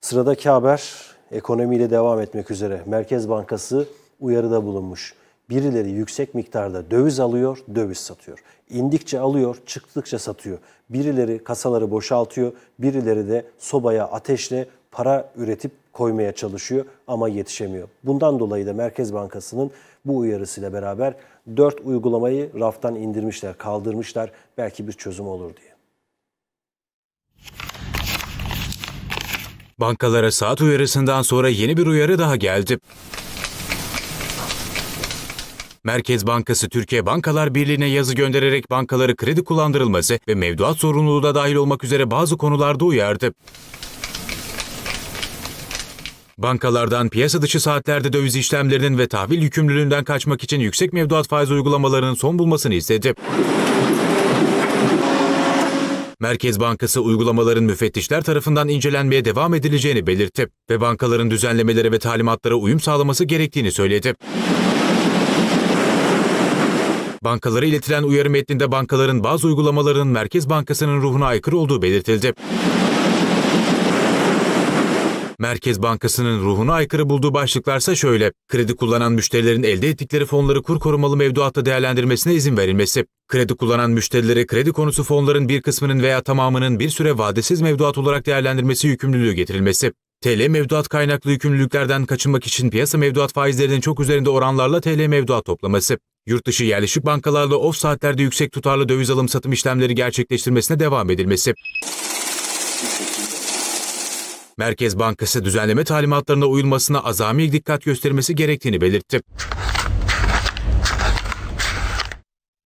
Sıradaki haber ekonomiyle devam etmek üzere. Merkez Bankası uyarıda bulunmuş. Birileri yüksek miktarda döviz alıyor, döviz satıyor. İndikçe alıyor, çıktıkça satıyor. Birileri kasaları boşaltıyor, birileri de sobaya ateşle para üretip koymaya çalışıyor ama yetişemiyor. Bundan dolayı da Merkez Bankası'nın bu uyarısıyla beraber 4 uygulamayı raftan indirmişler, kaldırmışlar. Belki bir çözüm olur diye. Bankalara saat uyarısından sonra yeni bir uyarı daha geldi. Merkez Bankası Türkiye Bankalar Birliği'ne yazı göndererek bankaları kredi kullandırılması ve mevduat zorunluluğu da dahil olmak üzere bazı konularda uyardı. Bankalardan piyasa dışı saatlerde döviz işlemlerinin ve tahvil yükümlülüğünden kaçmak için yüksek mevduat faiz uygulamalarının son bulmasını istedi. Merkez Bankası uygulamaların müfettişler tarafından incelenmeye devam edileceğini belirtti ve bankaların düzenlemelere ve talimatlara uyum sağlaması gerektiğini söyledi. Bankalara iletilen uyarı metninde bankaların bazı uygulamalarının Merkez Bankası'nın ruhuna aykırı olduğu belirtildi. Merkez Bankası'nın ruhuna aykırı bulduğu başlıklarsa şöyle. Kredi kullanan müşterilerin elde ettikleri fonları kur korumalı mevduatta değerlendirmesine izin verilmesi. Kredi kullanan müşterilere kredi konusu fonların bir kısmının veya tamamının bir süre vadesiz mevduat olarak değerlendirmesi yükümlülüğü getirilmesi. TL mevduat kaynaklı yükümlülüklerden kaçınmak için piyasa mevduat faizlerinin çok üzerinde oranlarla TL mevduat toplaması. Yurt dışı yerleşik bankalarla off saatlerde yüksek tutarlı döviz alım satım işlemleri gerçekleştirmesine devam edilmesi. Merkez Bankası düzenleme talimatlarına uyulmasına azami dikkat göstermesi gerektiğini belirtti.